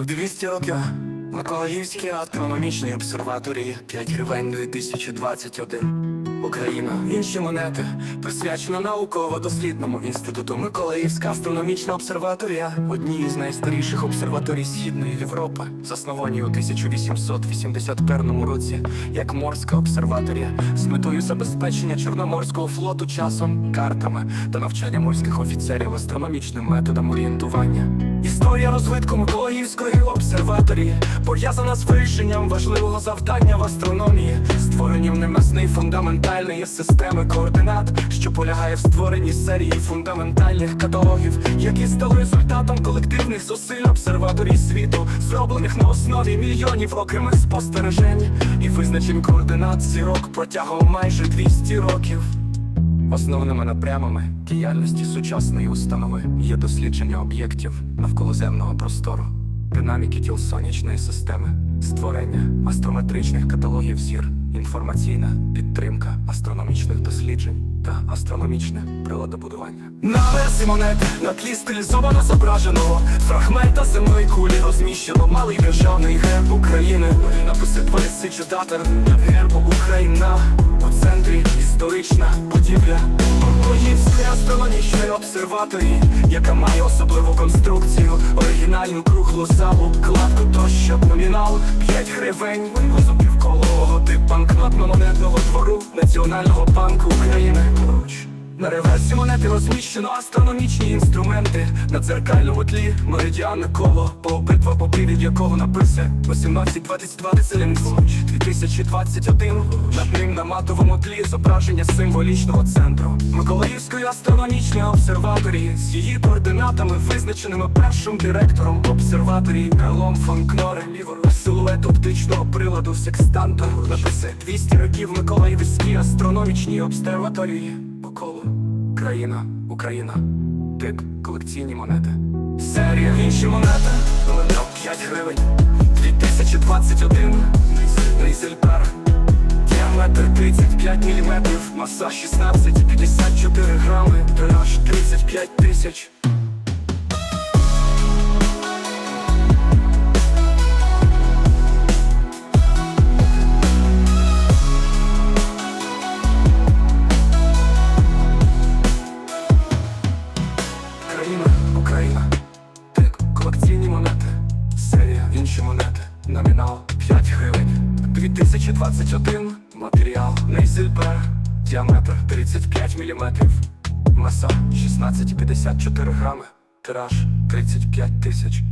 У 200 років Миколаївській астрономічній обсерваторії. 5 гривень 2021 Україна. Інші монети присвячено науково-дослідному інституту Миколаївська астрономічна обсерваторія одній із найстаріших обсерваторій Східної Європи, заснованій у 1881 році як морська обсерваторія з метою забезпечення Чорноморського флоту часом, картами та навчання морських офіцерів астрономічним методам орієнтування. Історія розвитку Миколаївської обсерваторії пов'язана з вирішенням важливого завдання в астрономії, створенням немасної фундаментальної системи координат, що полягає в створенні серії фундаментальних каталогів, які стали результатом колективних зусиль обсерваторій світу, зроблених на основі мільйонів окремих спостережень і визначень координат зірок протягом майже 200 років. Основними напрямами діяльності сучасної установи є дослідження об'єктів навколоземного простору, динаміки тіл сонячної системи, створення астрометричних каталогів зір, інформаційна підтримка астрономічних досліджень та астрономічне приладобудування. На версі монети на тлі стилізовано зображеного фрагмента земної кулі розміщено малий державний герб України. Написи творці дата гербу Україна. У центрі історична будівля астрономічної яка має особливу конструкцію, оригінальну круглу залу, кладку тощо, номінал. 5 гривень, вивозу півколового. Тип банкнотно-монетного двору Національного банку України. На реверсі монети розміщено астрономічні інструменти. На дзеркальному тлі меридіанне коло, по обидва від якого написи 1822 Децилінфуч 2021 Над ним на матовому тлі зображення символічного центру. Миколаївської астрономічної обсерваторії з її координатами, визначеними першим директором обсерваторії Карлом фон Кнорем ліворуч. Силует оптичного приладу секстанту написи 200 років Миколаївській астрономічній обсерваторії по колу. Країна, Україна, тип колекційні монети. Серія інші монети, 2021, Нейзельбер, діаметр 35 мм, маса 16,54 грами, тираж 35 тисяч. Номінал 5 гривень, 2021, матеріал. Нейзельбер, діаметр 35 мм, маса 16,54 грами, тираж 35 тисяч.